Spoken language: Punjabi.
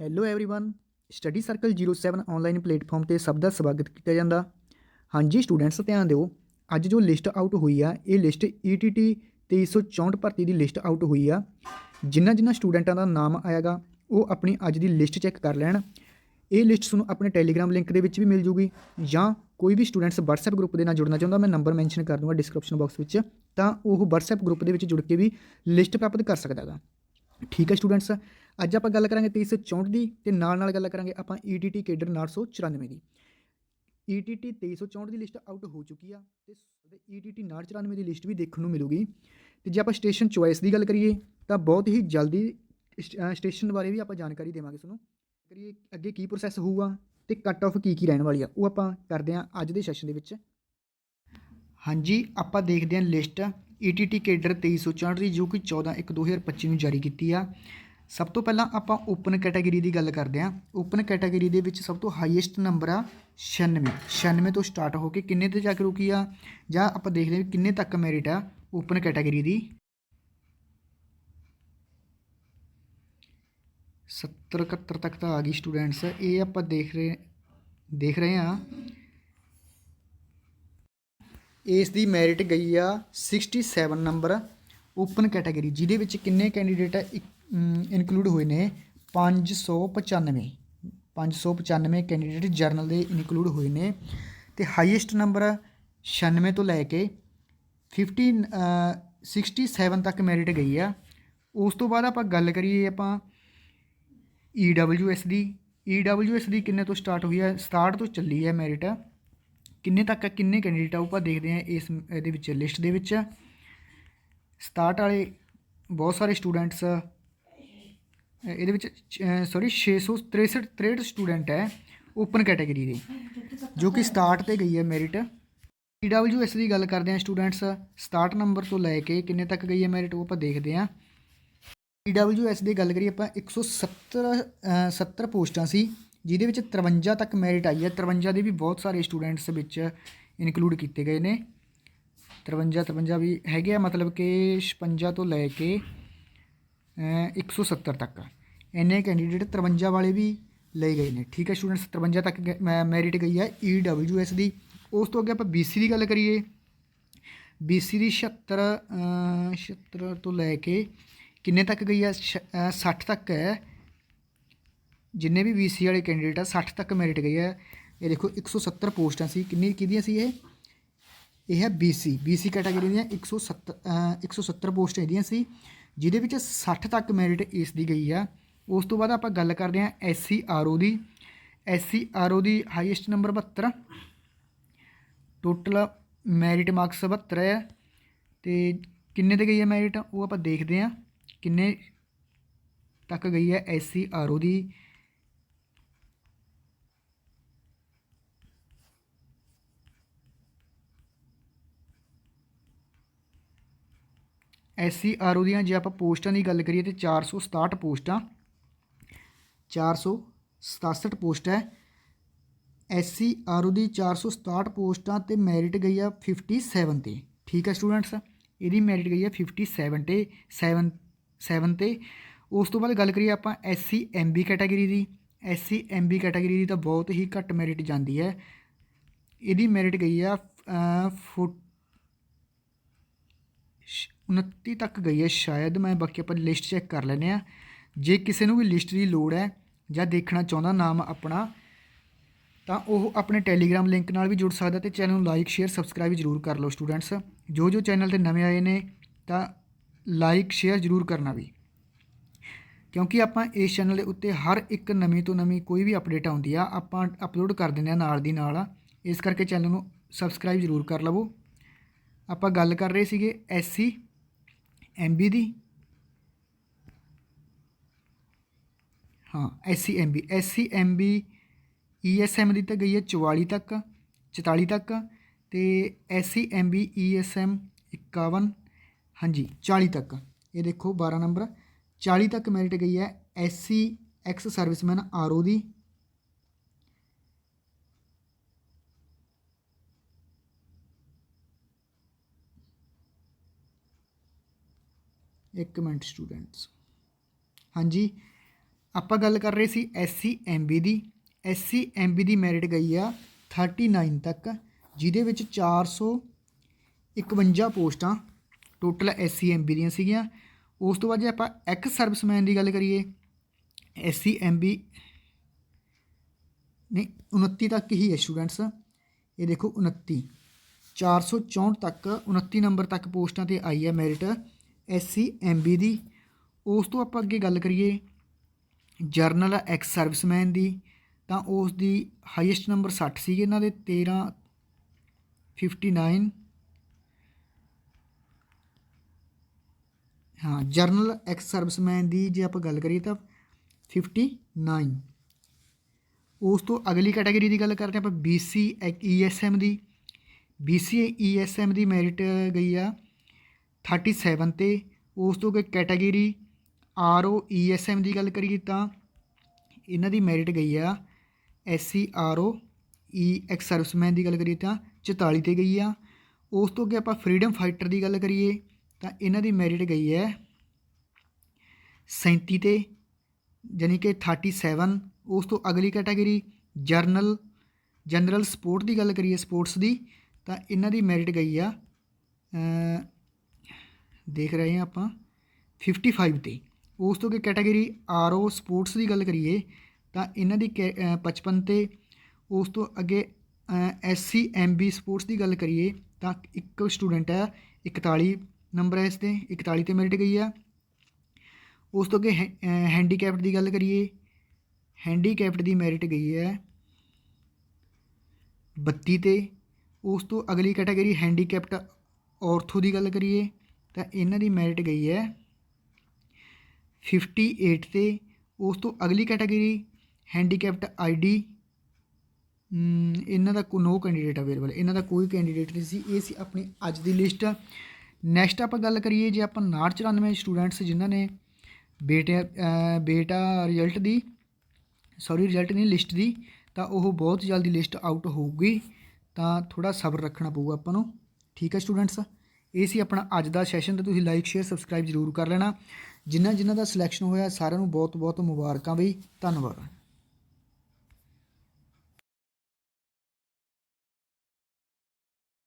hello everyone study circle 07 online platform ਤੇ ਸਭ ਦਾ ਸਵਾਗਤ ਕੀਤਾ ਜਾਂਦਾ ਹਾਂਜੀ ਸਟੂਡੈਂਟਸ ਧਿਆਨ ਦਿਓ ਅੱਜ ਜੋ ਲਿਸਟ ਆਊਟ ਹੋਈ ਆ ਇਹ ਲਿਸਟ E ETT 2364 ਭਰਤੀ ਦੀ ਲਿਸਟ ਆਊਟ ਹੋਈ ਆ ਜਿਨ੍ਹਾਂ ਜਿਨ੍ਹਾਂ ਸਟੂਡੈਂਟਾਂ ਦਾ ਨਾਮ ਆਏਗਾ ਉਹ ਆਪਣੀ ਅੱਜ ਦੀ ਲਿਸਟ ਚੈੱਕ ਕਰ ਲੈਣ ਇਹ ਲਿਸਟ ਤੁਹਾਨੂੰ ਆਪਣੇ ਟੈਲੀਗ੍ਰਾਮ ਲਿੰਕ ਦੇ ਵਿੱਚ ਵੀ ਮਿਲ ਜੂਗੀ ਜਾਂ ਕੋਈ ਵੀ ਸਟੂਡੈਂਟਸ WhatsApp ਗਰੁੱਪ ਦੇ ਨਾਲ ਜੁੜਨਾ ਚਾਹੁੰਦਾ ਮੈਂ ਨੰਬਰ ਮੈਂਸ਼ਨ ਕਰ ਦੂੰਗਾ ਡਿਸਕ੍ਰਿਪਸ਼ਨ ਬਾਕਸ ਵਿੱਚ ਤਾਂ ਉਹ WhatsApp ਗਰੁੱਪ ਦੇ ਵਿੱਚ ਜੁੜ ਕੇ ਵੀ ਲਿਸਟ ਪ੍ਰਾਪਤ ਕਰ ਸਕਦਾ ਹੈਗਾ ਠੀਕ ਹੈ ਸਟੂਡੈਂਟਸ ਅੱਜ ਆਪਾਂ ਗੱਲ ਕਰਾਂਗੇ 2364 ਦੀ ਤੇ ਨਾਲ ਨਾਲ ਗੱਲ ਕਰਾਂਗੇ ਆਪਾਂ E ETT ਕੇਡਰ 994 ਦੀ। E ETT 2364 ਦੀ ਲਿਸਟ ਆਊਟ ਹੋ ਚੁੱਕੀ ਆ ਤੇ E ETT 994 ਦੀ ਲਿਸਟ ਵੀ ਦੇਖਣ ਨੂੰ ਮਿਲੂਗੀ। ਤੇ ਜੇ ਆਪਾਂ ਸਟੇਸ਼ਨ ਚੁਆਇਸ ਦੀ ਗੱਲ ਕਰੀਏ ਤਾਂ ਬਹੁਤ ਹੀ ਜਲਦੀ ਸਟੇਸ਼ਨ ਬਾਰੇ ਵੀ ਆਪਾਂ ਜਾਣਕਾਰੀ ਦੇਵਾਂਗੇ ਤੁਹਾਨੂੰ। ਕਰੀਏ ਅੱਗੇ ਕੀ ਪ੍ਰੋਸੈਸ ਹੋਊਗਾ ਤੇ ਕੱਟ ਆਫ ਕੀ ਕੀ ਰਹਿਣ ਵਾਲੀ ਆ, ਉਹ ਆਪਾਂ ਕਰਦੇ ਹਾਂ ਅੱਜ ਦੇ ਸੈਸ਼ਨ ਦੇ ਵਿੱਚ। ਹਾਂਜੀ, ਆਪਾਂ ਦੇਖਦੇ ਹਾਂ ਲਿਸਟ ETT ਕੇਡਰ 2364 ਦੀ ਜੋ ਕਿ 14/1/2025 ਨੂੰ ਜਾਰੀ ਕੀਤੀ ਆ। ਸਭ ਤੋਂ ਪਹਿਲਾਂ ਆਪਾਂ ਓਪਨ ਕੈਟਾਗਰੀ ਦੀ ਗੱਲ ਕਰਦੇ ਹਾਂ। ਓਪਨ ਕੈਟਾਗਰੀ ਦੇ ਵਿੱਚ ਸਭ ਤੋਂ ਹਾਈਐਸਟ ਨੰਬਰ ਆ 96 96 ਤੋਂ ਸਟਾਰਟ ਹੋ ਕੇ ਕਿੰਨੇ ਤੇ ਜਾ ਕੇ ਰੁਕੀ ਆ? ਜਾਂ ਆਪਾਂ ਦੇਖਦੇ ਹਾਂ ਵੀ ਕਿੰਨੇ ਤੱਕ ਮੈਰਿਟ ਆ ਓਪਨ ਕੈਟਾਗਰੀ ਦੀ। 70 71 ਤੱਕ ਤਾਂ ਆ ਗਈ ਸਟੂਡੈਂਟਸ ਇਹ ਆਪਾਂ ਦੇਖ ਰਹੇ ਦੇਖ ਰਹੇ ਹਾਂ। ਇਸ ਦੀ ਮੈਰਿਟ ਗਈ ਆ 67 ਨੰਬਰ ਓਪਨ ਕੈਟਾਗਰੀ, ਜਿਹਦੇ ਵਿੱਚ ਕਿੰਨੇ ਕੈਂਡੀਡੇਟ ਆ? ਇਨਕਲੂਡ ਹੋਏ ਨੇ 595 595 ਕੈਂਡੀਡੇਟ ਜਰਨਲ ਦੇ ਇਨਕਲੂਡ ਹੋਏ ਨੇ। ਤੇ ਹਾਈਐਸਟ ਨੰਬਰ 96 ਤੋਂ ਲੈ ਕੇ 50 ਅ, 67 ਤੱਕ ਮੈਰਿਟ ਗਈ ਆ। ਉਸ ਤੋਂ ਬਾਅਦ ਆਪਾਂ ਗੱਲ ਕਰੀਏ ਆਪਾਂ EWS ਦੀ EWS ਦੀ ਕਿੰਨੇ ਤੋਂ ਸਟਾਰਟ ਹੋਈ ਹੈ 67 ਤੋਂ ਚੱਲੀ ਹੈ ਮੈਰਿਟ ਕਿੰਨੇ ਤੱਕ ਕਿੰਨੇ ਕੈਂਡੀਡੇਟ ਆ ਉਹ ਆਪਾਂ ਦੇਖਦੇ ਹਾਂ ਇਸ ਇਹਦੇ ਵਿੱਚ ਲਿਸਟ ਦੇ ਵਿੱਚ। 67 ਵਾਲੇ ਬਹੁਤ ਸਾਰੇ ਸਟੂਡੈਂਟਸ ਇਹਦੇ ਵਿੱਚ ਸੌਰੀ 663 63 ਸਟੂਡੈਂਟ ਹੈ ਓਪਨ ਕੈਟਾਗਰੀ ਦੇ। ਜੋ ਕਿ 67 ਤੇ ਗਈ ਹੈ ਮੈਰਿਟ EWS ਦੀ ਗੱਲ ਕਰਦੇ ਹਾਂ ਸਟੂਡੈਂਟਸ 67 ਨੰਬਰ ਤੋਂ ਲੈ ਕੇ ਕਿੰਨੇ ਤੱਕ ਗਈ ਹੈ ਮੈਰਿਟ ਉਹ ਆਪਾਂ ਦੇਖਦੇ ਹਾਂ। EWS ਦੀ ਗੱਲ ਕਰੀਏ ਆਪਾਂ 170 ਅ, 70 ਪੋਸਟਾਂ ਸੀ ਜਿਹਦੇ ਵਿੱਚ 53 ਤੱਕ ਮੈਰਿਟ ਆਈ ਹੈ। 53 ਦੇ ਵੀ ਬਹੁਤ ਸਾਰੇ ਸਟੂਡੈਂਟਸ ਵਿੱਚ ਇਨਕਲੂਡ ਕੀਤੇ ਗਏ ਨੇ। 53 53 ਵੀ ਹੈਗੇ ਆ ਮਤਲਬ ਕਿ 56 ਤੋਂ ਲੈ ਕੇ ਅ, 170 ਤੱਕ। ਇੰਨੇ ਕੈਂਡੀਡੇਟ 53 ਵਾਲੇ ਵੀ ਲਏ ਗਏ ਨੇ ਠੀਕ ਹੈ ਸਟੂਡੈਂਟਸ 53 ਤੱਕ ਮੈਰਿਟ ਗਈ ਹੈ EWS ਦੀ ਉਸ ਤੋਂ ਅੱਗੇ ਆਪਾਂ BC ਦੀ ਗੱਲ ਕਰੀਏ BC ਦੀ 76 ਅ, 76 ਤੋਂ ਲੈ ਕੇ ਕਿੰਨੇ ਤੱਕ ਗਈ ਹੈ ਛ- ਅ, 60 ਤੱਕ ਹੈ ਜਿੰਨੇ ਵੀ BC ਵਾਲੇ ਕੈਂਡੀਡੇਟ ਆ 60 ਤੱਕ ਮੈਰਿਟ ਗਈ ਹੈ ਇਹ ਦੇਖੋ 170 ਪੋਸਟਾਂ ਸੀ ਕਿੰਨੀ ਕਿਹਦੀਆਂ ਸੀ ਇਹ ਇਹ ਹੈ BC BC ਕੈਟਾਗਰੀ ਦੀਆਂ 170 ਅ, 170 ਪੋਸਟਾਂ ਇਹਦੀਆਂ ਸੀ ਜਿਹਦੇ ਵਿੱਚ 60 ਤੱਕ ਮੈਰਿਟ ਇਸ ਦੀ ਗਈ ਆ ਉਸ ਤੋਂ ਬਾਅਦ ਆਪਾਂ ਗੱਲ ਕਰਦੇ ਹਾਂ SC RO ਦੀ। SC RO ਦੀ highest number 72 total merit marks 72 ਹੈ ਤੇ ਕਿੰਨੇ ਤੇ ਗਈ ਹੈ ਮੈਰਿਟ ਉਹ ਆਪਾਂ ਦੇਖਦੇ ਹਾਂ ਕਿੰਨੇ ਤੱਕ ਗਈ ਹੈ SC RO ਦੀ। ਐਸਸੀ ਆਰਓ ਦੀਆਂ ਜੇ ਆਪਾਂ ਪੋਸਟਾਂ ਦੀ ਗੱਲ ਕਰੀਏ ਤੇ 467 ਪੋਸਟਾਂ। 467 ਪੋਸਟ ਹੈ। ਐਸਸੀ ਆਰਓ ਦੀ 467 ਪੋਸਟਾਂ ਤੇ ਮੈਰਿਟ ਗਈ ਆ 57 ਤੇ। ਠੀਕ ਹੈ ਸਟੂਡੈਂਟਸ? ਇਹਦੀ ਮੈਰਿਟ ਗਈ ਆ 57 ਤੇ 7 7 ਤੇ। ਉਸ ਤੋਂ ਬਾਅਦ ਗੱਲ ਕਰੀਏ ਆਪਾਂ ਐਸਸੀ ਐਮਬੀ ਕੈਟਾਗਰੀ ਦੀ। ਐਸਸੀ ਐਮਬੀ ਕੈਟਾਗਰੀ ਦੀ ਤਾਂ ਬਹੁਤ ਹੀ ਘੱਟ ਮੈਰਿਟ ਜਾਂਦੀ ਹੈ। ਇਹਦੀ ਮੈਰਿਟ ਗਈ ਆ ਫੋ- 29 ਤੱਕ ਗਈ ਹੈ ਸ਼ਾਇਦ। ਮੈਂ ਬਾਕੀ ਆਪਾਂ ਲਿਸਟ ਚੈੱਕ ਕਰ ਲੈਨੇ ਆ ਜੇ ਕਿਸੇ ਨੂੰ ਵੀ ਲਿਸਟ ਦੀ ਲੋੜ ਹੈ ਜਾਂ ਦੇਖਣਾ ਚਾਹੁੰਦਾ ਨਾਮ ਆਪਣਾ, ਤਾਂ ਉਹ ਆਪਣੇ ਟੈਲੀਗ੍ਰਾਮ ਲਿੰਕ ਨਾਲ ਵੀ ਜੁੜ ਸਕਦਾ ਤੇ ਚੈਨਲ ਨੂੰ ਲਾਈਕ ਸ਼ੇਅਰ ਸਬਸਕ੍ਰਾਈਬ ਜ਼ਰੂਰ ਕਰ ਲਓ ਸਟੂਡੈਂਟਸ ਜੋ ਜੋ ਚੈਨਲ ਤੇ ਨਵੇਂ ਆਏ ਨੇ, ਤਾਂ ਲਾਈਕ ਸ਼ੇਅਰ ਜ਼ਰੂਰ ਕਰਨਾ ਵੀ। ਕਿਉਂਕਿ ਆਪਾਂ ਇਸ ਚੈਨਲ ਦੇ ਉੱਤੇ ਹਰ ਇੱਕ ਨਵੀਂ ਤੋਂ ਨਵੀਂ ਕੋਈ ਵੀ ਅਪਡੇਟ ਆਉਂਦੀ ਆ, ਆਪਾਂ ਅਪਲੋਡ ਕਰ ਦਿੰਦੇ ਆ ਨਾਲ ਦੀ ਨਾਲ। ਇਸ ਕਰਕੇ ਚੈਨਲ ਨੂੰ ਸਬਸਕ੍ਰਾਈਬ ਜ਼ਰੂਰ ਕਰ ਲਵੋ। ਆਪਾਂ ਗੱਲ ਕਰ ਰਹੇ ਸੀਗੇ ਐਸਸੀ ਐਮਬੀ ਦੀ। ਹਾਂ SC MB SC MB ESM ਦੀ ਤਾਂ ਗਈ ਹੈ 44 ਤੱਕ 44 ਤੱਕ ਤੇ ਐਸਸੀ ਐਮਬੀ ਈਐਸਐਮ 51 ਹਾਂਜੀ 40 ਤੱਕ। ਇਹ ਦੇਖੋ 12 ਨੰਬਰ 40 ਤੱਕ ਮੈਰਿਟ ਗਈ ਹੈ ਐਸਸੀ ਐਕਸ ਸਰਵਿਸਮੈਨ ਆਰਓ ਦੀ। ਇੱਕ ਮਿੰਟ ਸਟੂਡੈਂਟਸ ਹਾਂਜੀ ਆਪਾਂ ਗੱਲ ਕਰ ਰਹੇ ਸੀ ਐਸਸੀ ਐਮਬੀ ਦੀ। ਐਸਸੀ ਐਮਬੀ ਦੀ ਮੈਰਿਟ ਗਈ ਆ 39 ਤੱਕ, ਜਿਹਦੇ ਵਿੱਚ 451 ਪੋਸਟਾਂ ਟੋਟਲ ਐਸਸੀ ਐਮਬੀ ਦੀਆਂ ਸੀਗੀਆਂ। ਉਸ ਤੋਂ ਬਾਅਦ ਜੇ ਆਪਾਂ ਐਕਸ ਸਰਵਿਸਮੈਨ ਦੀ ਗੱਲ ਕਰੀਏ ਐਸਸੀ ਐਮਬੀ ਨਹੀਂ 29 ਤੱਕ ਹੀ ਹੈ ਸਟੂਡੈਂਟਸ ਇਹ ਦੇਖੋ 29 464 ਤੱਕ 29 ਨੰਬਰ ਤੱਕ ਪੋਸਟਾਂ ਤੇ ਆਈ ਹੈ ਮੈਰਿਟ ਐਸਸੀ ਐਮਬੀ ਦੀ। ਉਸ ਤੋਂ ਆਪਾਂ ਅੱਗੇ ਗੱਲ ਕਰੀਏ ਜਰਨਲ ਐਕਸ ਸਰਵਿਸਮੈਨ ਦੀ, ਤਾਂ ਉਸ ਦੀ ਹਾਈਐਸਟ ਨੰਬਰ 60 ਸੀਗੇ ਇਹਨਾਂ ਦੇ 13 59 ਹਾਂ, ਜਰਨਲ ਐਕਸ ਸਰਵਿਸਮੈਨ ਦੀ ਜੇ ਆਪਾਂ ਗੱਲ ਕਰੀਏ ਤਾਂ 59 ਉਸ ਤੋਂ ਅਗਲੀ ਕੈਟਾਗਰੀ ਦੀ ਗੱਲ ਕਰਦੇ ਹਾਂ ਆਪਾਂ BC ESM ਦੀ। BC ESM ਦੀ ਮੈਰਿਟ ਗਈ ਆ 37 ਤੇ। ਉਸ ਤੋਂ ਅੱਗੇ category R O E RO ESM ਦੀ ਗੱਲ ਕਰੀਏ ਤਾਂ ਇਹਨਾਂ ਦੀ ਮੈਰਿਟ ਗਈ ਆ, S C R O E ex serviceman ਦੀ ਗੱਲ ਕਰੀਏ ਤਾਂ 44 ਤੇ ਗਈ ਆ। ਉਸ ਤੋਂ ਅੱਗੇ ਆਪਾਂ ਫਰੀडम ਫਾਈਟਰ ਦੀ ਗੱਲ ਕਰੀਏ ਤਾਂ ਇਹਨਾਂ ਦੀ ਮੈਰਿਟ ਗਈ ਹੈ 37 ਤੇ ਯਾਨੀ ਕਿ 37 ਉਸ ਤੋਂ ਅਗਲੀ ਕੈਟਾਗਰੀ ਜਰਨਲ, ਜਨਰਲ ਸਪੋਰਟ ਦੀ ਗੱਲ ਕਰੀਏ ਸਪੋਰਟਸ ਦੀ, ਤਾਂ ਇਹਨਾਂ ਦੀ ਮੈਰਿਟ ਗਈ ਆ ਦੇਖ ਰਹੇ ਹਾਂ ਆਪਾਂ 55 ਤੇ। ਉਸ ਤੋਂ ਅੱਗੇ ਕੈਟਾਗਰੀ ਆਰਓ ਸਪੋਰਟਸ ਦੀ ਗੱਲ ਕਰੀਏ ਤਾਂ ਇਹਨਾਂ ਦੀ ਕੈ- ਅ, 55 ਤੇ ਉਸ ਤੋਂ ਅੱਗੇ ਐਸਸੀ ਐਮਬੀ ਸਪੋਰਟਸ ਦੀ ਗੱਲ ਕਰੀਏ ਤਾਂ ਇੱਕ ਸਟੂਡੈਂਟ ਹੈ 41 ਨੰਬਰ ਹੈ ਇਸ ਤੇ 41 ਤੇ ਮੈਰਿਟ ਗਈ ਆ। ਉਸ ਤੋਂ ਅੱਗੇ ਹੈਂਡੀਕੈਪਡ ਦੀ ਗੱਲ ਕਰੀਏ ਹੈਂਡੀਕੈਪਡ ਦੀ ਮੈਰਿਟ ਗਈ ਹੈ 32 ਤੇ। ਉਸ ਤੋਂ ਅਗਲੀ ਕੈਟਾਗਰੀ ਹੈਂਡੀਕੈਪਟ ਔਰਥੋ ਦੀ ਗੱਲ ਕਰੀਏ ਤਾਂ ਇਹਨਾਂ ਦੀ ਮੈਰਿਟ ਗਈ ਹੈ 58 ਤੇ ਉਸ ਤੋਂ ਅਗਲੀ ਕੈਟਾਗਰੀ ਹੈਂਡੀਕੈਪਟ ਆਈਡੀ ਇਹਨਾਂ ਦਾ ਕੋ ਨੋ ਕੈਂਡੀਡੇਟ ਅਵੇਲੇਬਲ ਇਹਨਾਂ ਦਾ ਕੋਈ ਕੈਂਡੀਡੇਟ ਨਹੀਂ ਸੀ, ਇਹ ਸੀ ਆਪਣੀ ਅੱਜ ਦੀ ਲਿਸਟ ਨੈਕਸਟ ਆਪਾਂ ਗੱਲ ਕਰੀਏ ਜੇ ਆਪਾਂ 994 ਸਟੂਡੈਂਟਸ ਜਿਨ੍ਹਾਂ ਨੇ ਬੇਟੇ ਬੇਟਾ ਰਿਜ਼ਲਟ ਦੀ ਸੌਰੀ ਰਿਜ਼ਲਟ ਨਹੀਂ ਲਿਸਟ ਦੀ, ਤਾਂ ਉਹ ਬਹੁਤ ਜਲਦੀ ਲਿਸਟ ਆਊਟ ਹੋਊਗੀ, ਤਾਂ ਥੋੜਾ ਸਬਰ ਰੱਖਣਾ ਪਊਗਾ ਆਪਾਂ ਨੂੰ। ਠੀਕ ਹੈ ਸਟੂਡੈਂਟਸ ਇਹ ਸੀ ਆਪਣਾ ਅੱਜ ਦਾ ਸੈਸ਼ਨ ਤੇ ਤੁਸੀਂ ਲਾਈਕ ਸ਼ੇਅਰ ਸਬਸਕ੍ਰਾਈਬ ਜ਼ਰੂਰ ਕਰ ਲੈਣਾ। ਜਿਨ੍ਹਾਂ ਜਿਨ੍ਹਾਂ ਦਾ ਸਿਲੈਕਸ਼ਨ ਹੋਇਆ ਸਾਰਿਆਂ ਨੂੰ ਬਹੁਤ ਬਹੁਤ ਮੁਬਾਰਕਾਂ ਬਈ ਧੰਨਵਾਦ।